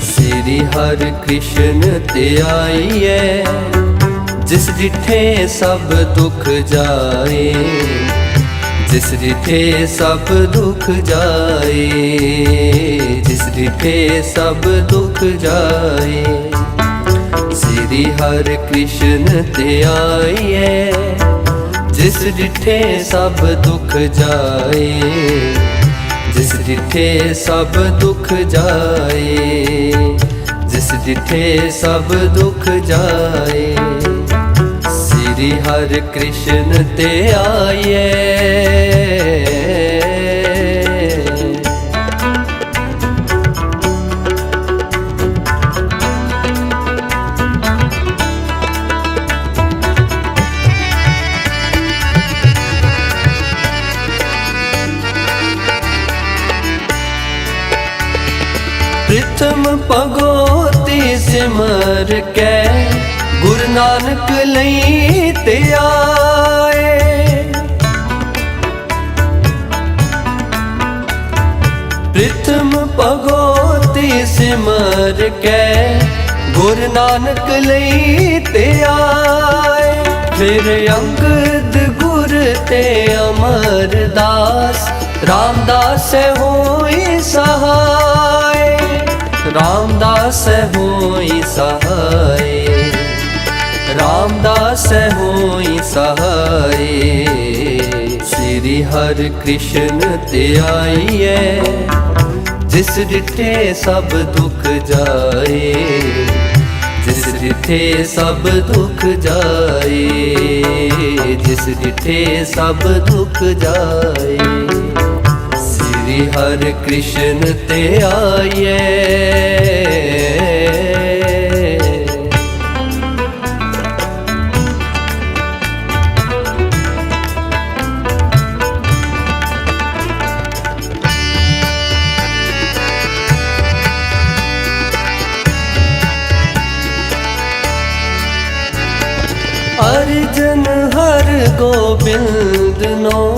ਸ੍ਰੀ ਹਰਿ ਕ੍ਰਿਸ਼ਨ ਤੇ ਧਿਆਈਐ ਜਿਸ ਡਿਠੇ ਸਭ ਦੁੱਖ ਜਾਏ। ਜਿਸ ਡਿਠੇ ਸਭ ਦੁਖ ਜਾਏ, ਜਿਸ ਡਿਠੇ ਸਭ ਦੁਖ ਜਾਏ, ਸ੍ਰੀ ਹਰਿ ਕ੍ਰਿਸ਼ਨ ਤੇ ਧਿਆਈਐ ਜਿਸ ਡਿਠੇ ਸਭ ਦੁਖ ਜਾਏ, ਜਿਸ ਡਿਠੇ ਸਭ ਦੁਖ ਜਾਏ, ਜਿਸ ਡਿਠੇ ਸਭ ਦੁਖ ਜਾਏ। ਸ੍ਰੀ ਹਰਿ ਕ੍ਰਿਸ਼ਨ ਤੇ ਆਏ ਪ੍ਰਥਮ ਭਗੋਤੀ ਸਿਮਰ ਕੇ ਨਾਨਕ ਲਈ ਤੇ ਆਏ। ਪ੍ਰਥਮ ਭਗੋਤੀ ਸਿਮਰ ਕੇ, ਗੁਰੂ ਨਾਨਕ ਲਈ ਤੇ ਆਏ। ਫਿਰ ਅੰਗਦ ਗੁਰ ਤੇ ਅਮਰਦਾਸ, ਰਾਮਦਾਸ ਹੋਈ ਸਹਾਈ ਰਾਮਦਾਸ ਹੋਈ ਸਹਾਈ ਰਾਮਦਾਸ ਹੋਈ ਸਹਾਏ ਸ੍ਰੀ ਹਰਿ ਕ੍ਰਿਸ਼ਨ ਤੇ ਧਿਆਈਐ ਜਿਸ ਡਿਠੇ ਸਭ ਦੁਖ ਜਾਏ। ਜਿਸ ਡਿਠੇ ਸਭ ਦੁਖ ਜਾਏ, ਜਿਸ ਡਿਠੇ ਸਭ ਦੁੱਖ ਜਾਏ। ਸ੍ਰੀ ਹਰਿ ਕ੍ਰਿਸ਼ਨ ਤੇ ਆਈਏ ਗੋਬਿੰਦ ਨੋ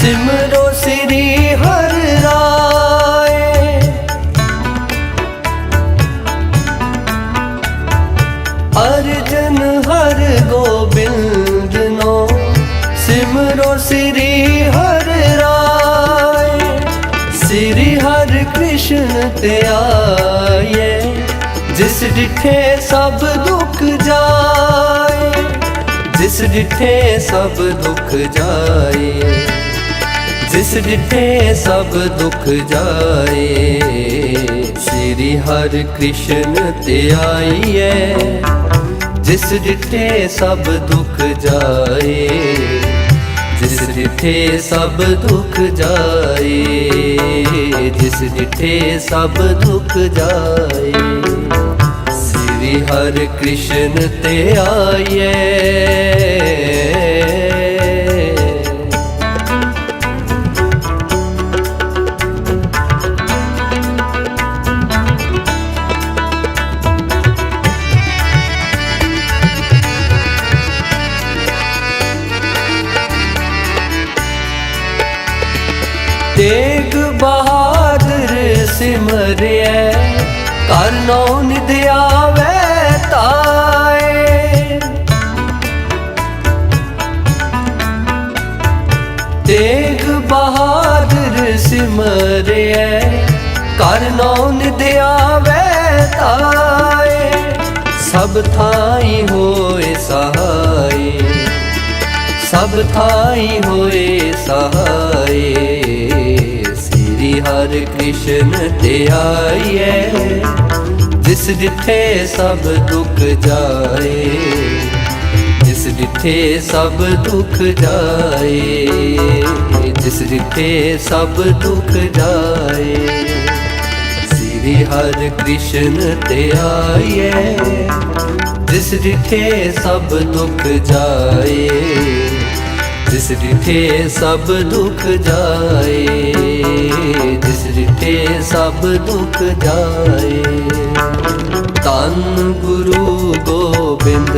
ਸਿਮਰੋ ਸ੍ਰੀ ਹਰ ਰਾਏ ਅਰਜਨ ਹਰ ਗੋਬਿੰਦ ਨੋ ਸਿਮਰੋ ਸ੍ਰੀ ਹਰ ਰਾਏ ਸ੍ਰੀ ਹਰ ਕ੍ਰਿਸ਼ਨ ਤੇ ਆਏ ਜਿਸ ਡਿਠੇ ਸਭ ਦੁੱਖ ਜਾਏ ਜਿਸ ਡਿਠੇ ਸਭ ਦੁਖ ਜਾਏ, ਜਿਸ ਡਿਠੇ ਸਭ ਦੁਖ ਜਾਏ, ਸ੍ਰੀ ਹਰਿ ਕ੍ਰਿਸ਼ਨ ਤੇ ਆਈਐ। ਜਿਸ ਡਿਠੇ ਸਭ ਦੁਖ ਜਾਏ, ਜਿਸ ਡਿਠੇ ਸਭ ਦੁਖ ਜਾਏ, ਜਿਸ ਡਿਠੇ ਸਭ ਦੁਖ ਜਾਏ। ਸ੍ਰੀ ਹਰਿ ਕ੍ਰਿਸ਼ਨ ਤੇ ਆਈਏ ਤੇਗ ਬਹਾਦਰ ਸਿਮਰਿਐ। ਕਰਨੋ ਨਿਦ ਬਹਾਦਰ ਸਿਮਰਿਐ। ਕਰ ਨਿਦ ਆਵੈ ਤਾਏ, ਸਭ ਥਾਈ ਹੋਏ ਸਹਾਈ। ਸਭ ਥਾਈ ਹੋਏ ਸਹਾਈ, ਸ੍ਰੀ ਹਰਿ ਕ੍ਰਿਸ਼ਨ ਤੇ ਆਈਐ। ਜਿਸ ਡਿਠੇ ਸਭ ਦੁੱਖ ਜਾਏ। ਜਿਸ ਸਭ ਦੁਖ ਜਾਏ, ਜਿਸ ਡਿਠੇ ਸਭ ਦੁਖ ਜਾਏ, ਸ੍ਰੀ ਹਰਿ ਕ੍ਰਿਸ਼ਨ ਤੇ ਆਈਐ ਜਿਸ ਡਿਠੇ ਸਭ ਦੁੱਖ ਜਾਏ, ਜਿਸ ਡਿਠੇ ਸਭ ਦੁੱਖ ਜਾਏ, ਜਿਸ ਡਿਠੇ ਸਭ ਦੁੱਖ ਜਾਏ। ਧੰਨ ਗੁਰੂ ਗੋ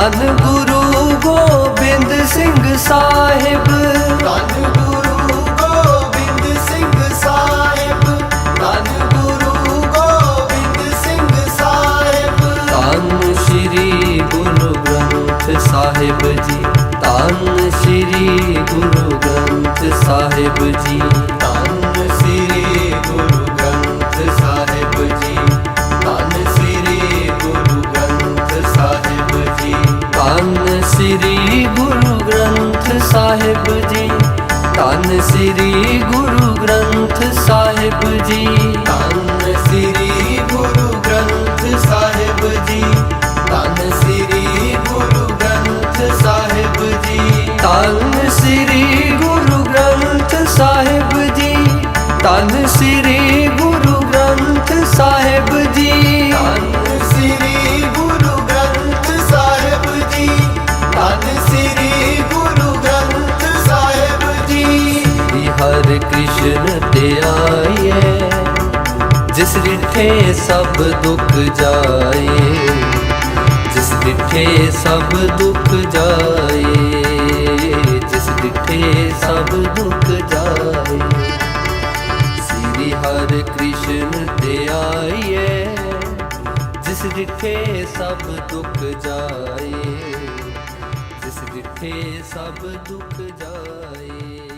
ਧੰਨ ਗੁਰੂ ਗੋਬਿੰਦ ਸਿੰਘ ਸਾਹਿਬ। ਧੰਨ ਗੁਰੂ ਗੋਬਿੰਦ ਸਿੰਘ ਸਾਹਿਬ। ਧੰਨ ਗੁਰੂ ਗੋਬਿੰਦ ਸਿੰਘ ਸਾਹਿਬ। ਧੰਨ ਸ੍ਰੀ ਗੁਰੂ ਗ੍ਰੰਥ ਸਾਹਿਬ ਜੀ। ਧੰਨ ਸ੍ਰੀ ਗੁਰੂ ਗ੍ਰੰਥ ਸਾਹਿਬ ਜੀ। ਹਰਿ ਕ੍ਰਿਸ਼ਨ ਤੇ ਆਈਏ ਜਿਸ ਡਿਠੇ ਸਭ ਦੁੱਖ ਜਾਏ ਜਿਸ ਡਿਠੇ ਸਭ ਦੁੱਖ ਜਾਏ ਜਿਸ ਡਿਠੇ ਸਭ ਦੁੱਖ ਜਾਏ ਸ੍ਰੀ ਹਰਿ ਕ੍ਰਿਸ਼ਨ ਤੇ ਆਈਏ ਜਿਸ ਡਿਠੇ ਸਭ ਦੁੱਖ ਜਾਏ ਜਿਸ ਡਿਠੇ ਸਭ ਦੁੱਖ ਜਾਏ